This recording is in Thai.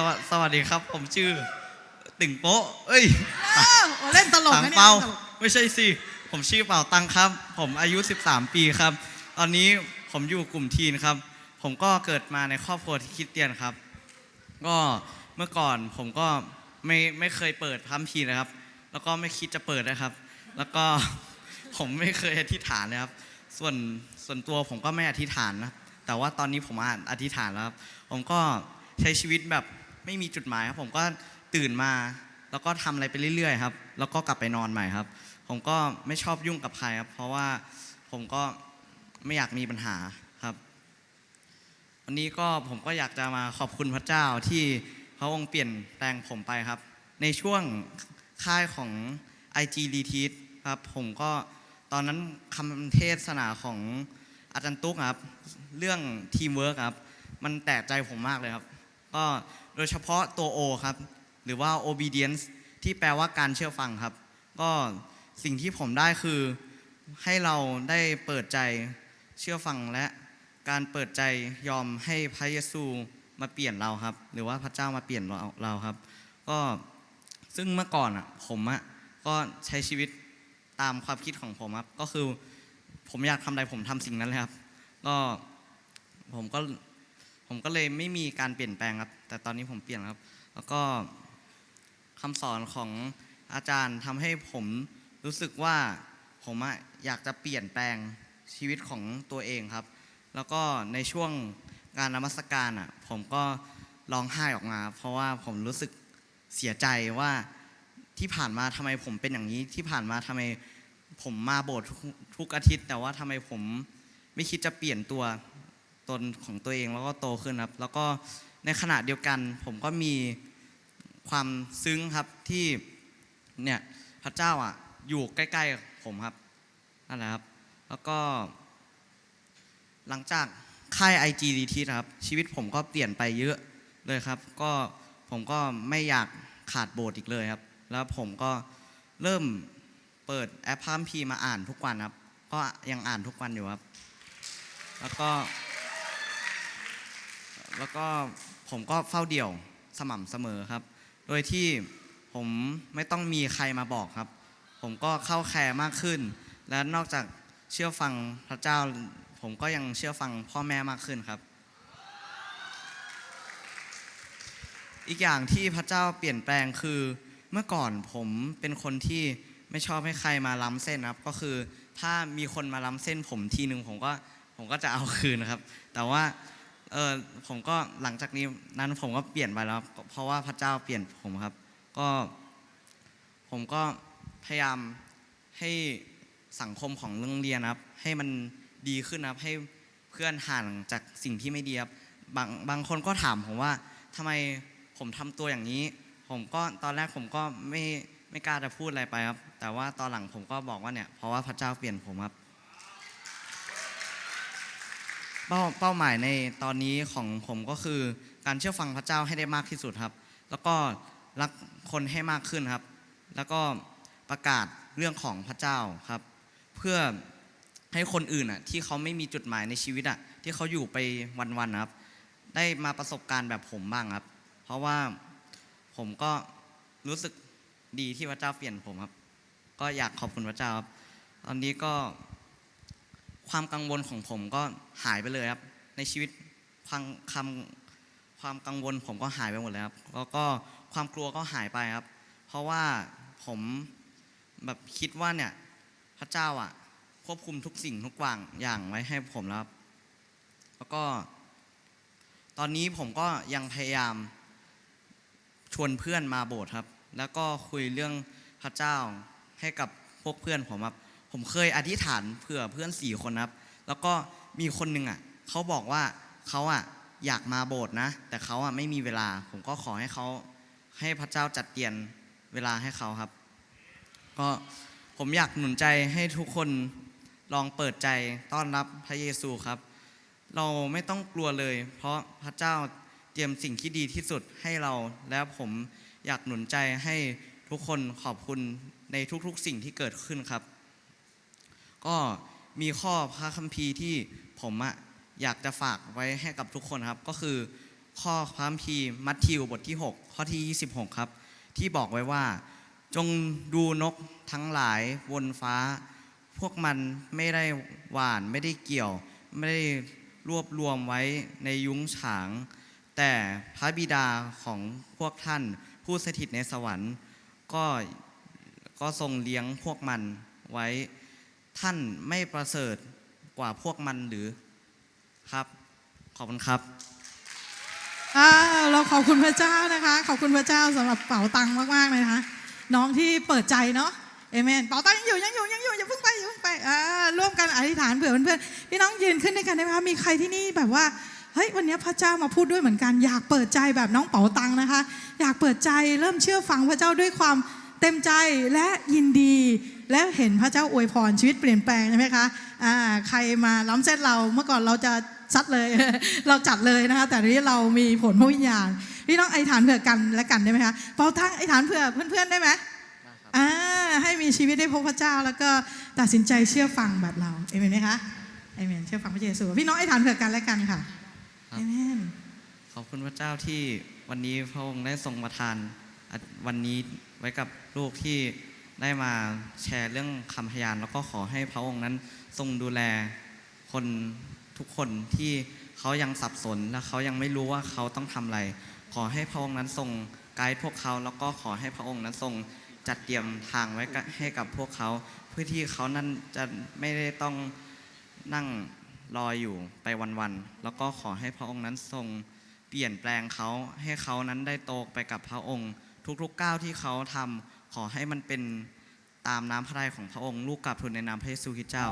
สวัสสวัสดีครับ ผมชื่อ ติ่งโป๊ะเอ้ยเออโอ้เล่นตลกถังนะเนี่ยเปาเล่นตลกไม่ใช่สิ ผมชื่อเป่าตังครับ ผมอายุ 13 ปีครับ ตอนนี้ผมอยู่กลุ่มทีนครับ ผมก็เกิดมาในครอบครัวที่คริดเตียนครับ ก็เมื่อก่อนผมก็ไม่ไม่เคยเปิดพระคัมภีร์นะครับ แล้วก็ไม่คิดจะเปิดนะครับ แล้วก็ ผมไม่เคยอธิษฐานเลยครับ ส่วนส่วนตัวผมก็ไม่อธิษฐานนะ แต่ว่าตอนนี้ผมอ่านอธิษฐานแล้วครับ ผมก็ใช้ชีวิตแบบ ไม่มีจุดหมายครับผมก็ตื่นมา แล้วก็ทำอะไรไปเรื่อยๆครับ แล้วก็กลับไปนอนใหม่ครับ ผมก็ไม่ชอบยุ่งกับใครครับ เพราะว่าผมก็ไม่อยากมีปัญหาครับ วันนี้ก็ผมก็อยากจะมาขอบคุณพระเจ้าที่พระองค์เปลี่ยนแปลงผมไปครับ ในช่วงค่ายของ IG r e t r e a t ครับผมก็ตอนนั้นคำเทศนาของอาจารย์ตุ๊กครับ เรื่องทีมเวิร์กครับ มันแตกใจผมมากเลยครับ ก็ โดยเฉพาะตัว O ครับ หรือว่า obedience ที่แปลว่าการเชื่อฟังครับ ก็สิ่งที่ผมได้คือให้เราได้เปิดใจเชื่อฟังและการเปิดใจยอมให้พระเยซูมาเปลี่ยนเราครับ หรือว่าพระเจ้ามาเปลี่ยนเราเราครับ ก็ซึ่งเมื่อก่อนอะผมอะก็ใช้ชีวิตตามความคิดของผมครับ ก็คือผมอยากทำอะไรผมทำสิ่งนั้นเลยครับ ก็ผมก็ผมก็เลยไม่มีการเปลี่ยนแปลงครับ แต่ตอนนี้ผมเปลี่ยนครับ แล้วก็คำสอนของอาจารย์ทำให้ผมรู้สึกว่าผมอยากจะเปลี่ยนแปลงชีวิตของตัวเองครับ แล้วก็ในช่วงการนมัสการอะผมก็ร้องไห้ออกมา เพราะว่าผมรู้สึกเสียใจว่าที่ผ่านมาทำไมผมเป็นอย่างนี้ที่ผ่านมาทำไมผมมาโบสถ์ทุกอาทิตย์ แต่ว่าทำไมผมไม่คิดจะเปลี่ยนตัวตนของตัวเองแล้วก็โตขึ้นครับ แล้วก็ ในขณะเดียวกันผมก็มีความซึ้งครับที่เนี่ยพระเจ้าอะอยู่ใกล้ๆกับผมครับนั่นแหละครับ แล้วก็ หลังจากค่าย IGDT นะครับ ชีวิตผมก็เปลี่ยนไปเยอะเลยครับ ก็ผมก็ไม่อยากขาดโบสถ์อีกเลยครับ แล้วผมก็เริ่มเปิดแอปพามพีมาอ่านทุกวันครับ ก็ยังอ่านทุกวันอยู่ครับ แล้วก็ แล้วก็ผมก็เฝ้าเดี่ยวสม่ำเสมอครับ โดยที่ผมไม่ต้องมีใครมาบอกครับ ผมก็เข้าแคร์มากขึ้น และนอกจากเชื่อฟังพระเจ้า ผมก็ยังเชื่อฟังพ่อแม่มากขึ้นครับ อีกอย่างที่พระเจ้าเปลี่ยนแปลงคือเมื่อก่อนผมเป็นคนที่ไม่ชอบให้ใครมาล้ำเส้นครับ ก็คือถ้ามีคนมาล้ำเส้นผมทีหนึ่งผมก็ผมก็จะเอาคืนนะครับ แต่ว่า เออผมก็หลังจากนี้นั้นผมก็เปลี่ยนไปแล้วเพราะว่าพระเจ้าเปลี่ยนผมครับ ก็ ผมก็พยายามให้สังคมของโรงเรียนะครับ ให้มันดีขึ้นครับให้เพื่อนห่างจากสิ่งที่ไม่ดีครับบางบางคนก็ถามผมว่าทำไมผมทำตัวอย่างนี้ ผมก็ตอนแรกผมก็ไม่ไม่กล้าจะพูดอะไรไปครับ แต่ว่าตอนหลังผมก็บอกว่าเนี่ยเพราะว่าพระเจ้าเปลี่ยนผมครับ เป้าเป้าหมายในตอนนี้ของผมก็คือการเชื่อฟังพระเจ้าให้ได้มากที่สุดครับ แล้วก็รักคนให้มากขึ้นครับ แล้วก็ประกาศเรื่องของพระเจ้าครับ เพื่อให้คนอื่นอะที่เขาไม่มีจุดหมายในชีวิตอะที่เขาอยู่ไปวันๆครับ ได้มาประสบการณ์แบบผมบ้างครับ เพราะว่าผมก็รู้สึกดีที่พระเจ้าเปลี่ยนผมครับ ก็อยากขอบคุณพระเจ้าครับ ตอนนี้ก็ ความกังวลของผมก็หายไปเลยครับ ในชีวิตความคำความกังวลผมก็หายไปหมดเลยครับแล้วก็ความกลัวก็หายไปครับ เพราะว่าผมแบบคิดว่าเนี่ยพระเจ้าอะควบคุมทุกสิ่งทุกอย่างอย่างไว้ให้ผมแล้วครับแล้วก็ ตอนนี้ผมก็ยังพยายามชวนเพื่อนมาโบสถ์ครับ แล้วก็คุยเรื่องพระเจ้าให้กับพวกเพื่อนผมครับ ผมเคยอธิษฐานเผื่อเพื่อนสี่คนครับ แล้วก็มีคนหนึ่งอะเขาบอกว่าเขาอะอยากมาโบสถ์นะ แต่เขาอะไม่มีเวลา ผมก็ขอให้เขาให้พระเจ้าจัดเตียนเวลาให้เขาครับ ก็ผมอยากหนุนใจให้ทุกคนลองเปิดใจต้อนรับพระเยซูครับ เราไม่ต้องกลัวเลย เพราะพระเจ้าเตรียมสิ่งที่ดีที่สุดให้เรา แล้วผมอยากหนุนใจให้ทุกคนขอบคุณในทุกๆสิ่งที่เกิดขึ้นครับ ก็มีข้อพระคัมภีร์ที่ผมอะอยากจะฝากไว้ให้กับทุกคนครับ ก็คือข้อพระความพีร์มัทธิวบทที่ 6 ข้อที่ 26 ครับ ที่บอกไว้ว่า จงดูนกทั้งหลายบนฟ้า พวกมันไม่ได้หว่านไม่ได้เกี่ยว ไม่ได้รวบรวมไว้ในยุ้งฉาง แต่พระบิดาของพวกท่านผู้สถิตในสวรรค์ ก็ก็ทรงเลี้ยงพวกมันไว้ ท่านไม่ประเสริฐกว่าพวกมันหรือครับ ขอบคุณครับอ่าเราขอบคุณพระเจ้านะคะ ขอบคุณพระเจ้าสำหรับเป๋าตังค์มากๆเลยนะคะน้องที่เปิดใจเนาะเอเมนเป๋าตังค์ยังอยู่ยังอยู่ยังอยู่อย่าเพิ่งไปอย่าเพิ่งไปอ่าร่วมกันอธิษฐานเผื่อเพื่อนๆพี่น้องยืนขึ้นด้วยกันได้ไหมคะมีใครที่นี่แบบว่าเฮ้ยวันนี้พระเจ้ามาพูดด้วยเหมือนกัน อยากเปิดใจแบบน้องเป๋าตังค์นะคะ อยากเปิดใจเริ่มเชื่อฟังพระเจ้าด้วยความเต็มใจและยินดี และเห็นพระเจ้าอวยพรชีวิตเปลี่ยนแปลงใช่ไหมคะอ่าใครมาล้ำเส้นเราเมื่อก่อนเราจะซัดเลย เราจัดเลยนะคะ แต่ทีนี้เรามีผลพระวิญญาณพี่น้องไอ้ฐานเผื่อกันและกันได้ไหมคะเป่าทั้งไอ้ฐานเผื่อเพื่อนๆได้ไหมอ่าให้มีชีวิตได้พบพระเจ้า แล้วก็ตัดสินใจเชื่อฟังแบบเราเอเมนไหมคะเอเมนเชื่อฟังพระเยซูพี่น้องไอ้ฐานเผื่อกันและกันค่ะครับเอเมนขอบคุณพระเจ้าที่วันนี้พระองค์ได้ทรงประทานอะวันนี้ไว้กับลูกที่ ได้มาแชร์เรื่องคำพยาน แล้วก็ขอให้พระองค์นั้นทรงดูแลคนทุกคนที่เขายังสับสน และเขายังไม่รู้ว่าเขาต้องทำอะไร ขอให้พระองค์นั้นทรงไกด์พวกเขา แล้วก็ขอให้พระองค์นั้นทรงจัดเตรียมทางไว้ให้กับพวกเขา เพื่อที่เขานั้นจะไม่ได้ต้องนั่งรออยู่ไปวันๆ แล้วก็ขอให้พระองค์นั้นทรงเปลี่ยนแปลงเขาให้เขานั้นได้โตไปกับพระองค์ ทุกๆก้าวที่เขาทำ ขอให้มันเป็นตามน้ำพระทัยของพระองค์ลูกกลับทูลในนามพระเยซูคริสต์เจ้า